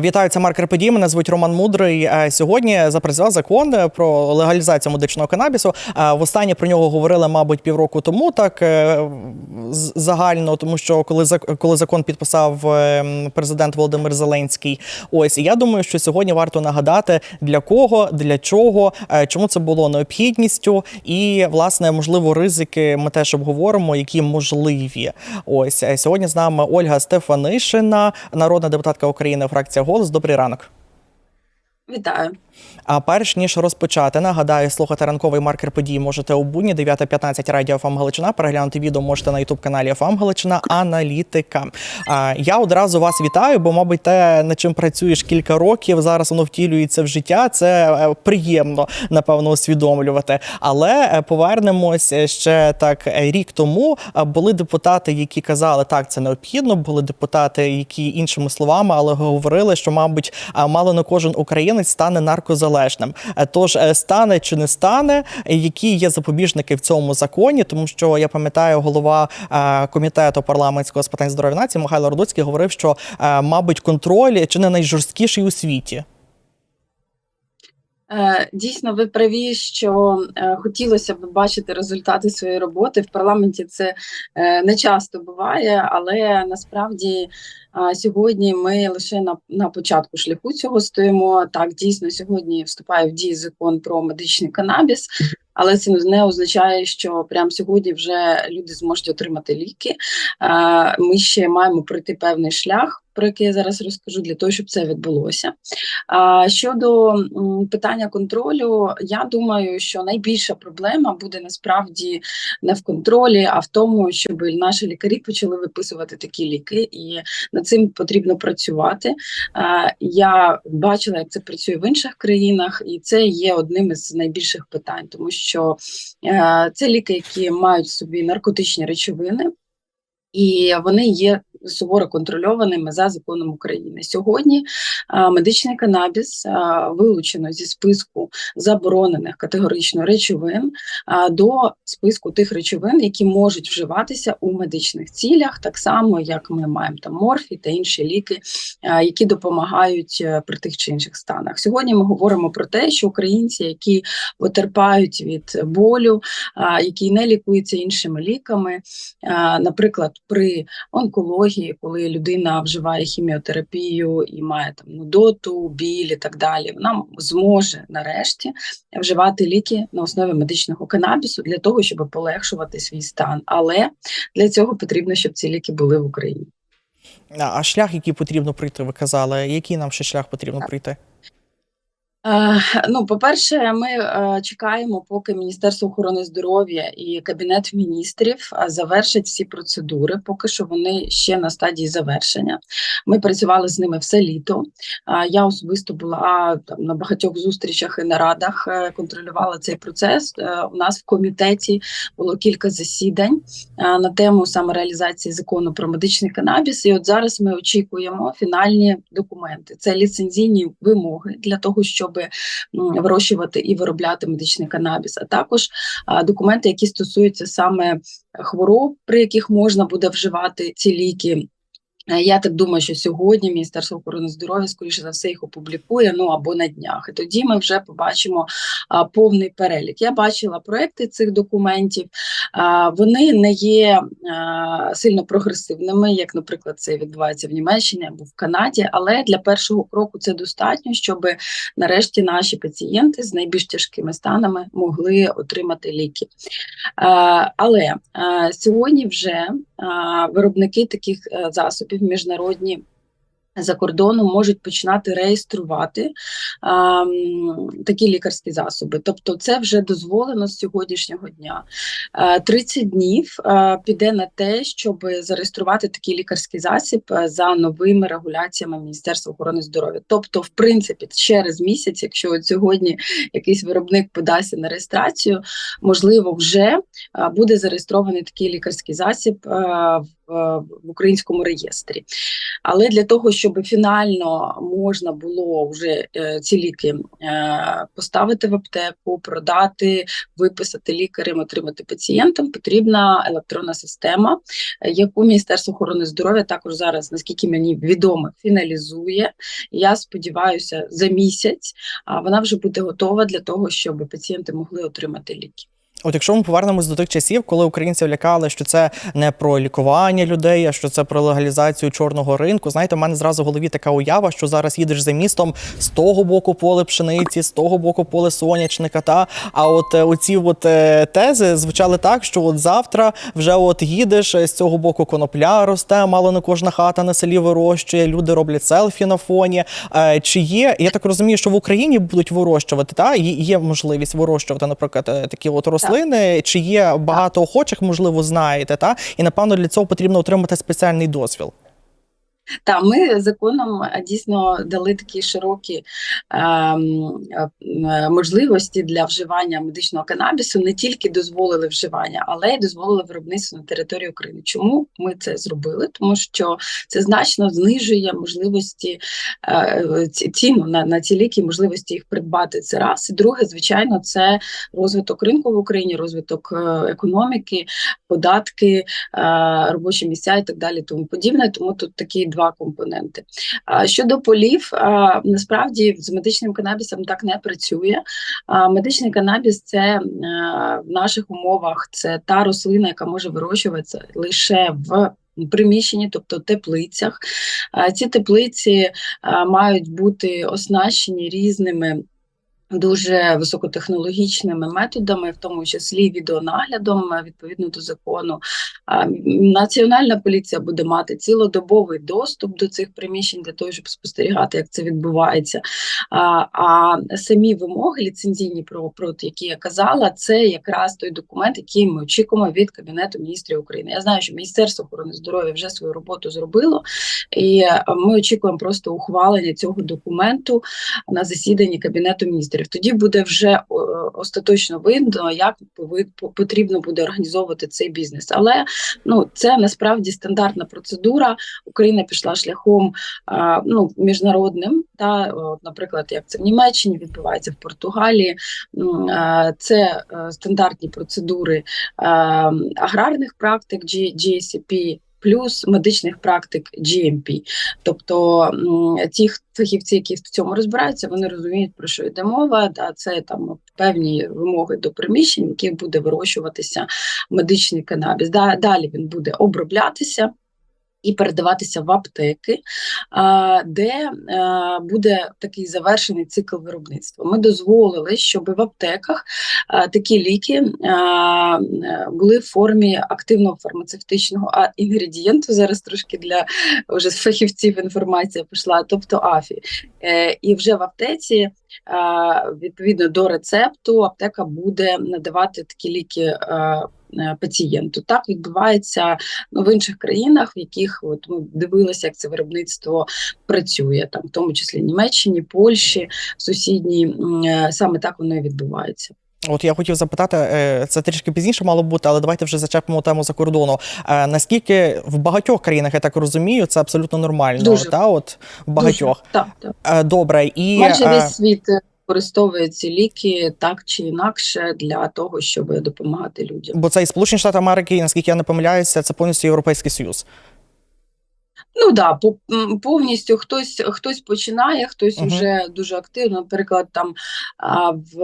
Вітаю, це Марк Репедій, Мене звуть Роман Мудрий. Сьогодні запрацював закон е, про легалізацію медичного канабісу. Востаннє про нього говорили, мабуть, півроку тому, так е, загально, тому що коли коли закон підписав е, президент Володимир Зеленський. Ось я думаю, що сьогодні варто нагадати для кого, для чого, чому це було необхідністю, і власне можливо ризики. Ми теж обговоримо, які можливі. Ось сьогодні з нами Ольга Стефанишина, народна депутатка України, фракція Голос. Добрий ранок. Вітаю. А перш ніж розпочати, нагадаю, слухати ранковий маркер подій можете у будні 9.15 радіо ФАМ Галичина. Переглянути відео можете на ютуб каналі ФАМ Галичина Аналітика. А, я одразу вас вітаю, бо, мабуть, те, над чим працюєш кілька років, зараз воно втілюється в життя. Це е, приємно, напевно, усвідомлювати. Але е, повернемось е, ще так рік тому. Були депутати, які казали, так, це необхідно. Були депутати, які іншими словами, але говорили, що, мабуть, мало не кожен українець стане наркозалежним. Е, Тож е, стане чи не стане, які є запобіжники в цьому законі, тому що я пам'ятаю, голова е, комітету парламентського з питань здоров'я нації Михайло Родуцький говорив, що, мабуть, контроль чи не найжорсткіший у світі. Е, Дійсно, ви праві, що е, хотілося б бачити результати своєї роботи. В парламенті це е, не часто буває, але насправді сьогодні ми лише на, на початку шляху цього стоїмо. Так, дійсно, сьогодні вступає в дію закон про медичний канабіс. Але це не означає, що прямо сьогодні вже люди зможуть отримати ліки. Ми ще маємо пройти певний шлях, про який я зараз розкажу, для того, щоб це відбулося. А щодо питання контролю, я думаю, що найбільша проблема буде насправді не в контролі, а в тому, щоб наші лікарі почали виписувати такі ліки, і над цим потрібно працювати. Я бачила, як це працює в інших країнах, і це є одним із найбільших питань, тому що е, це ліки, які мають собі наркотичні речовини. І вони є суворо контрольованими за законом України. Сьогодні медичний канабіс вилучено зі списку заборонених категорично речовин до списку тих речовин, які можуть вживатися у медичних цілях, так само як ми маємо там морфій та інші ліки, які допомагають е, при тих чи інших станах. Сьогодні ми говоримо про те, що українці, які потерпають від болю, які не лікуються іншими ліками, наприклад, при онкології, коли людина вживає хіміотерапію і має там нудоту, біль і так далі, вона зможе нарешті вживати ліки на основі медичного канабісу для того, щоб полегшувати свій стан. Але для цього потрібно, щоб ці ліки були в Україні. А шлях, який потрібно пройти, ви казали, який нам ще шлях потрібно пройти? Е, Ну, по-перше, ми е, чекаємо, поки Міністерство охорони здоров'я і Кабінет міністрів е, завершать всі процедури. Поки що вони ще на стадії завершення. Ми працювали з ними все літо. Я особисто була там на багатьох зустрічах і нарадах, контролювала цей процес. У нас в комітеті було кілька засідань на тему саме реалізації закону про медичний канабіс. І от зараз ми очікуємо фінальні документи. Це ліцензійні вимоги для того, щоб м, вирощувати і виробляти медичний канабіс, а також документи, які стосуються саме хвороб, при яких можна буде вживати ці ліки. Е, Я так думаю, що сьогодні Міністерство охорони здоров'я, скоріше за все, їх опублікує, ну або на днях. І тоді ми вже побачимо а, повний перелік. Я бачила проекти цих документів. А, вони не є а, сильно прогресивними, як, наприклад, це відбувається в Німеччині або в Канаді. Але для першого кроку це достатньо, щоб нарешті наші пацієнти з найбільш тяжкими станами могли отримати ліки. Е, Але е, сьогодні вже виробники таких е, засобів міжнародні. За кордоном можуть починати реєструвати ем, такі лікарські засоби. Тобто, це вже дозволено з сьогоднішнього дня. Е, 30 днів е, піде на те, щоб зареєструвати такий лікарський засіб е, за новими регуляціями Міністерства охорони здоров'я. Тобто, в принципі, через місяць, якщо от сьогодні якийсь виробник подасться на реєстрацію, можливо, вже буде зареєстрований такий лікарський засіб в, в українському реєстрі. Але для того, щоб фінально можна було вже е, ці ліки е, поставити в аптеку, продати, виписати лікарям, отримати пацієнтам, потрібна електронна система, яку Міністерство охорони здоров'я також зараз, наскільки мені відомо, фіналізує. Я сподіваюся, за місяць вона вже буде готова для того, щоб пацієнти могли отримати ліки. От якщо ми повернемось до тих часів, коли українців лякали, що це не про лікування людей, а що це про легалізацію чорного ринку. Знаєте, в мене зразу в голові така уява, що зараз їдеш за містом з того боку поле пшениці, з того боку поле сонячника. Та а от е, оці от е, тези звучали так, що от завтра вже от їдеш е, з цього боку конопля росте, мало не кожна хата на селі вирощує. Люди роблять селфі на фоні. Чи є я так розумію, що в Україні будуть вирощувати? Та є можливість вирощувати, наприклад, такі от рослини. Чи є багато охочих, можливо, знаєте, та і напевно для цього потрібно отримати спеціальний дозвіл. Та ми законом е, дійсно дали такі широкі ем, е, е, можливості для вживання медичного канабісу. Не тільки дозволили вживання, але й дозволили виробництво на території України. Чому ми це зробили? Тому що це значно знижує можливості е, ціну на, на ці ліки, можливості їх придбати. Це раз. І друге, звичайно, це розвиток ринку в Україні, розвиток е, економіки, податки, е, робочі місця і так далі, тому подібне. Тому тут такі два компоненти. Щодо полів, насправді з медичним канабісом так не працює. Медичний канабіс це е, в наших умовах це та рослина, яка може вирощуватися лише в приміщенні, тобто теплицях. Ці теплиці мають бути оснащені різними. Дуже високотехнологічними методами, в тому числі відеонаглядом е, відповідно до закону. Національна поліція буде мати цілодобовий доступ до цих приміщень для того, щоб спостерігати, як це відбувається. А, самі вимоги ліцензійні про, про які я казала, це якраз той документ, який ми очікуємо від Кабінету міністрів України. Я знаю, що Міністерство охорони здоров'я вже свою роботу зробило, і е, ми очікуємо просто ухвалення цього документу на засіданні Кабінету міністрів. Тоді буде вже остаточно видно, як потрібно буде організовувати цей бізнес. Але ну це насправді стандартна процедура. Україна пішла шляхом ну міжнародним. Та наприклад, як це в Німеччині відбувається в Португалії. Це е, стандартні процедури е, аграрних практик G- GACP, плюс медичних практик GMP. Тобто ті фахівці, які в цьому розбираються, вони розуміють, про що йде мова. Да, це там певні вимоги до приміщень, в яких буде вирощуватися медичний канабіс. Да, далі він буде оброблятися. І передаватися в аптеки, де е, буде такий завершений цикл виробництва. Ми дозволили, щоб в аптеках е, такі ліки е, були в формі активного фармацевтичного інгредієнту. Зараз трошки для вже фахівців інформація пішла, тобто АФІ. І вже в аптеці, відповідно до рецепту, аптека буде надавати такі ліки. Е, Пацієнту так відбувається ну, в інших країнах, в яких от ми дивилися, як це виробництво працює, там в тому числі Німеччині, Польщі, сусідній м, е, саме так воно і відбувається. От я хотів запитати, е, це трішки пізніше мало бути, але давайте вже зачепимо тему за кордону. Наскільки в багатьох країнах, я так розумію, це абсолютно нормально. Дуже. Та от в багатьох. Дуже, так, так. Добре, і Майже весь світ використовує ці ліки так чи інакше для того, щоб допомагати людям. бо це і Сполучені Штати Америки, наскільки я не помиляюся, це повністю Європейський Союз. Ну да, по- повністю хтось хтось починає, хтось вже дуже активно. Наприклад, там а, в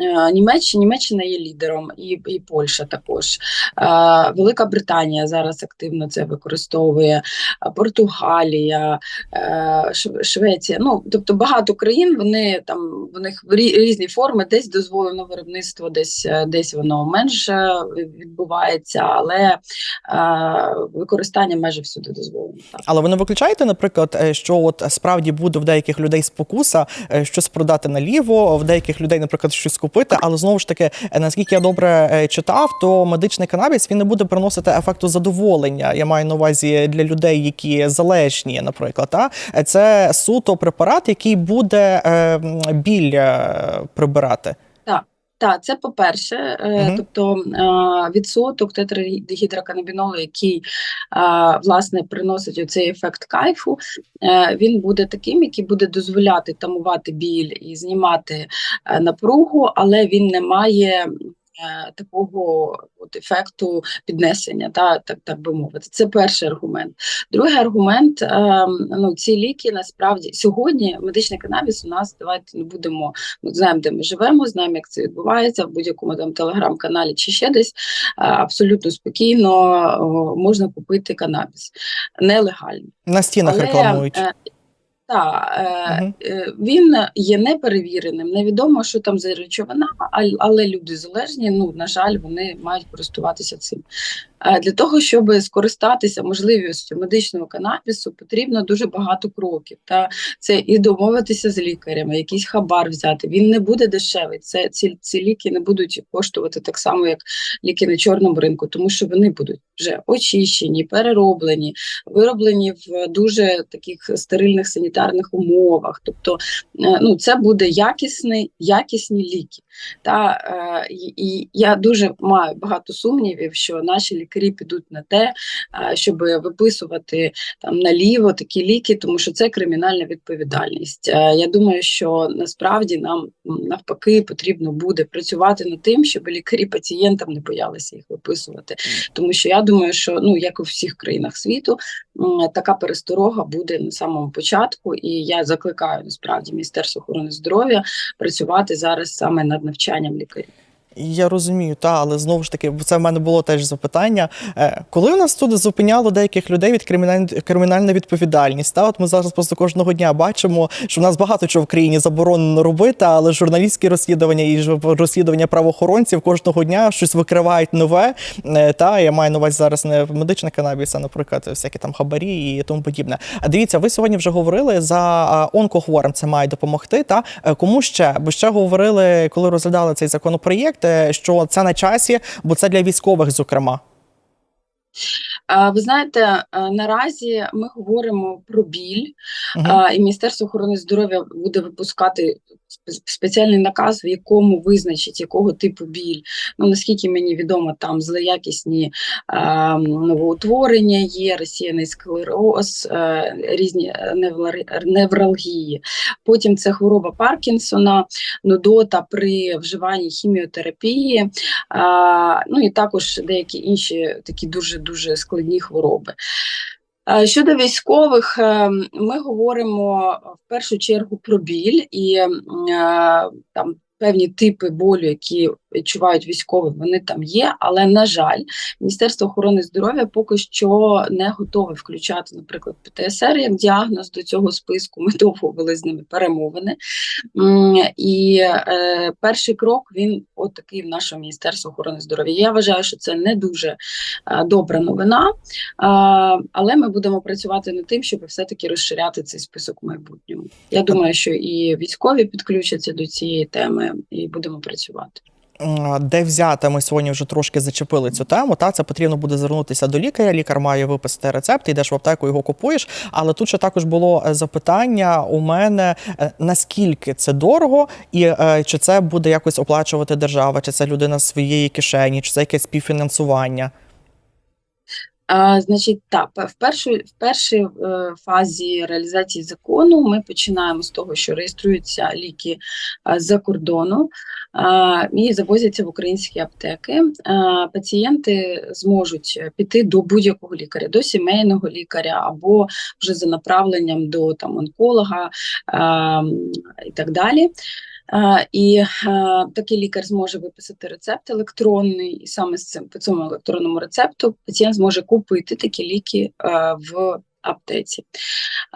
е, Німеччині Німеччина є лідером, і, і Польща також. А, Велика Британія зараз активно це використовує, а, Португалія, е, Швеція. Ну тобто багато країн вони там в них рі- різні форми, десь дозволено виробництво, десь е, десь воно менше відбувається, але використання майже всюди дозволено. Але ви не виключаєте, наприклад, е, що от справді буде в деяких людей спокуса е, щось продати наліво, в деяких людей, наприклад, щось купити. Але знову ж таки, е, наскільки я добре читав, то медичний канабіс він не буде приносити ефекту задоволення. Я маю на увазі для людей, які залежні, наприклад. Та це суто препарат, який буде біль прибирати. Так, це по-перше, угу. Тобто е, відсоток тетрагідроканабінолу, який е, власне приносить оцей ефект кайфу, він буде таким, який буде дозволяти тамувати біль і знімати напругу, але він не має. Е, Такого от ефекту піднесення, та так так би мовити, це перший аргумент. Другий аргумент: е, ну ці ліки насправді сьогодні медичний канабіс у нас давайте не будемо ми знаємо, де ми живемо, знаємо, як це відбувається в будь-якому там телеграм-каналі чи ще десь. Абсолютно спокійно можна купити канабіс нелегально. На стінах рекламують. Та, е, е, він є неперевіреним, невідомо, що там за речовина, але люди залежні, ну, на жаль, вони мають користуватися цим. Е, Для того, щоб скористатися можливістю медичного канабісу, потрібно дуже багато кроків. Та це і домовитися з лікарями, якийсь хабар взяти. Він не буде дешевий. Це ці, ці ліки не будуть коштувати так само, як ліки на чорному ринку, тому що вони будуть вже очищені, перероблені, вироблені в дуже таких стерильних санітарних умовах. Тобто, е, ну це буде якісний, якісні ліки. Та е, і, і я дуже маю багато сумнівів, що наші лікарі підуть на те, щоб виписувати там наліво такі ліки, тому що це кримінальна відповідальність. Я думаю, що насправді нам навпаки потрібно буде працювати над тим, щоб лікарі пацієнтам не боялися їх виписувати. Тому що я думаю, що ну як у всіх країнах світу, така пересторога буде на самому початку, і я закликаю насправді Міністерство охорони здоров'я працювати зараз саме над навчанням лікарів. Я розумію, та, але знову ж таки, це в мене було теж запитання. Е, Коли у нас тут зупиняло деяких людей від кримінальна відповідальність? Та от ми зараз просто кожного дня бачимо, що в нас багато чого в країні заборонено робити, але журналістські розслідування і розслідування правоохоронців кожного дня щось викривають нове. Е, Та я маю на увазі зараз не медичний канабіс, а наприклад, всякі там хабарі і тому подібне. А дивіться, ви сьогодні вже говорили за онкохворим. Це має допомогти. Та Е, кому ще? Бо ще говорили, коли розглядали цей законопроєкт, е, що це на часі, бо це для військових, зокрема. Ви знаєте, е, наразі ми говоримо про біль, а, і Міністерство охорони здоров'я буде випускати спеціальний наказ, в якому визначить якого типу біль. Ну наскільки мені відомо, там злоякісні а, новоутворення є, розсіяний склероз, е, різні е, невралгії. Потім це хвороба Паркінсона, нудота при вживанні хіміотерапії, а, ну і також деякі інші такі дуже дуже складні хвороби. Е, Щодо військових, е, ми говоримо в першу чергу про біль і е, там певні типи болю, які відчувають військові, вони там є. Але на жаль, Міністерство охорони здоров'я поки що не готове включати, наприклад, ПТСР як діагноз до цього списку. Ми довго вели з ними перемовини. І е, перший крок він от такий в нашому Міністерстві охорони здоров'я. Я вважаю, що це не дуже е, добра новина. А, але ми будемо працювати над тим, щоб все-таки розширяти цей список в майбутньому. Я думаю, що і військові підключаться до цієї теми, і будемо працювати. Де взяти, ми сьогодні вже трошки зачепили цю тему. Та це потрібно буде звернутися до лікаря. Лікар має виписати рецепт, йдеш в аптеку, його купуєш. Але тут ще також було е, запитання у мене: е, наскільки це дорого, і е, чи це буде якось оплачувати держава, чи це людина з своєї кишені, чи це якесь співфінансування. Значить, так, в першій, в першій е, фазі реалізації закону ми починаємо з того, що реєструються ліки е, з-за кордону і завозяться в українські аптеки. Пацієнти зможуть піти до будь-якого лікаря, до сімейного лікаря або вже за направленням до там онколога і так далі. Е, І е, такий лікар зможе виписати рецепт електронний, і саме з цим по цьому електронному рецепту пацієнт зможе купити такі ліки е, в аптеці.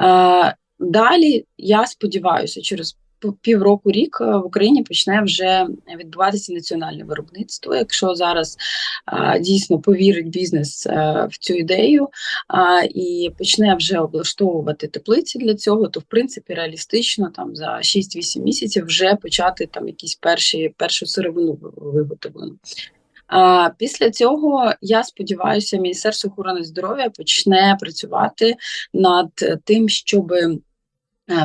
Е, Далі я сподіваюся, через півроку рік е, в Україні почне вже відбуватися національне виробництво. Якщо зараз дійсно повірить бізнес в цю ідею і почне вже облаштовувати теплиці для цього, то в принципі реалістично там за 6-8 місяців вже почати там якісь перші першу сировину виготовлену. Після цього я сподіваюся, Міністерство охорони здоров'я почне працювати над тим, щоб е,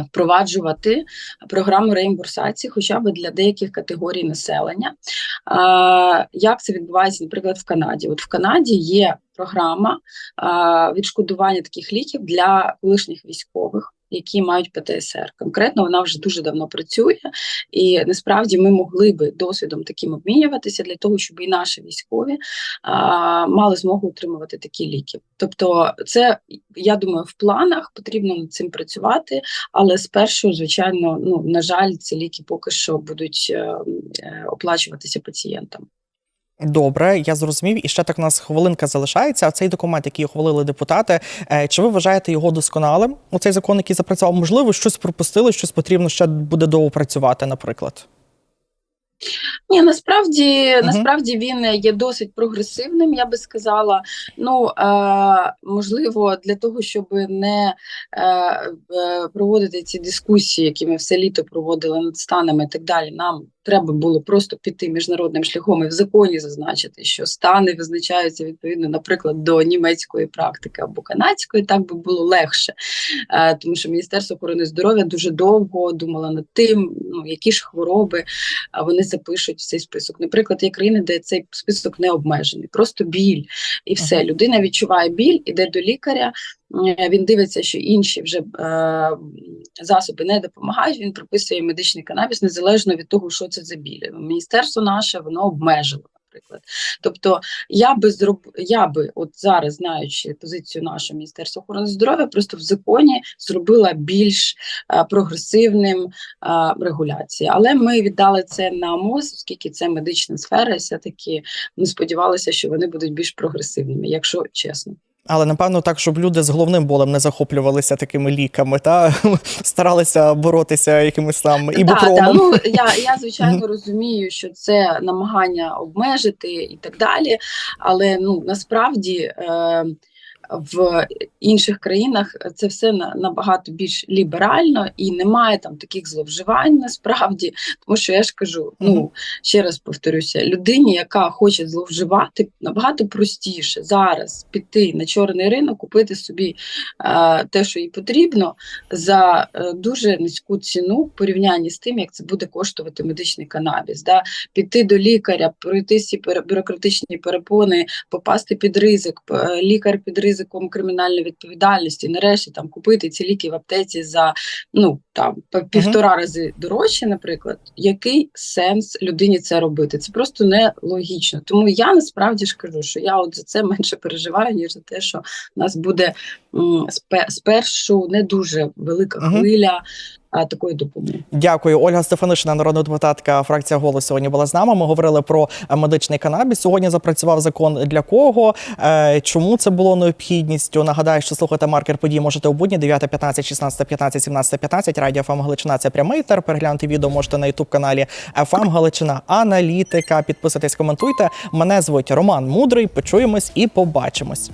впроваджувати програму реімбурсації хоча б для деяких категорій населення. Як це відбувається, наприклад, в Канаді? От в Канаді є програма відшкодування таких ліків для колишніх військових. Які мають ПТСР. Конкретно вона вже дуже давно працює, і насправді ми могли би досвідом таким обмінюватися для того, щоб і наші військові а, мали змогу отримувати такі ліки. Тобто, це я думаю, в планах потрібно над цим працювати, але спершу, звичайно, ну на жаль, ці ліки поки що будуть е, е, оплачуватися пацієнтам. Добре, я зрозумів. І ще так у нас хвилинка залишається. А цей документ, який ухвалили депутати, е, чи ви вважаєте його досконалим? У цей закон, який запрацював, можливо, щось пропустили, щось потрібно ще буде доопрацювати, наприклад. Ні, насправді Мгм. насправді він є досить прогресивним, я би сказала. Ну е, можливо, для того, щоб не е, е, проводити ці дискусії, які ми все літо проводили над станами і так далі. Нам треба було просто піти міжнародним шляхом і в законі зазначити, що стани визначаються відповідно, наприклад, до німецької практики або канадської, так би було легше, е, тому що Міністерство охорони здоров'я дуже довго думало над тим, ну які ж хвороби вони запишуть в цей список. Наприклад, є країни, де цей список не обмежений, просто біль і все. Людина відчуває біль, іде до лікаря. е, Він дивиться, що інші вже е, засоби не допомагають. Він прописує медичний канабіс незалежно від того, що це за біль. Міністерство наше воно обмежило. Наприклад, тобто я би зроб... я би, от зараз знаючи позицію нашого міністерства охорони здоров'я, просто в законі зробила більш е, прогресивним а, регуляції. Але ми віддали це на МОЗ, оскільки це медична сфера, все-таки ми сподівалися, що вони будуть більш прогресивними, якщо чесно. Але напевно так, щоб люди з головним болем не захоплювалися такими ліками, та старалися боротися якимось там Да, ібупромом. да, ну я, я звичайно розумію, що це намагання обмежити і так далі. Але ну насправді. Е, в інших країнах це все набагато більш ліберально і немає там таких зловживань насправді. Тому що я ж кажу, ну ще раз повторюся, людині, яка хоче зловживати, набагато простіше зараз піти на чорний ринок, купити собі е, те, що їй потрібно, за е, дуже низьку ціну в порівнянні з тим, як це буде коштувати медичний канабіс. Да? Піти до лікаря, пройти всі бюрократичні перепони, попасти під ризик, е, лікар під ризиком кримінальної відповідальності, нарешті там купити ці ліки в аптеці за ну там півтора півтора рази дорожче, наприклад. Який сенс людині це робити? Це просто нелогічно. Тому я насправді ж кажу, що я от за це менше переживаю, ніж за те, що в нас буде м, спершу не дуже велика угу. хвиля такої допомоги. Дякую, Ольга Стефанишина, народна депутатка фракція «Голос» сьогодні була з нами. Ми говорили про е, медичний канабіс. Сьогодні запрацював закон для кого, е, чому це було необхідністю. Нагадаю, що слухати маркер подій можете у будні 9, 15, 16, 15, 17, 15. Радіо ФМ Галичина це прямий етер. Переглянути відео можете на ютуб каналі ФМ Галичина Аналітика. Підписуйтесь, коментуйте. Мене звуть Роман Мудрий. Почуємось і побачимось.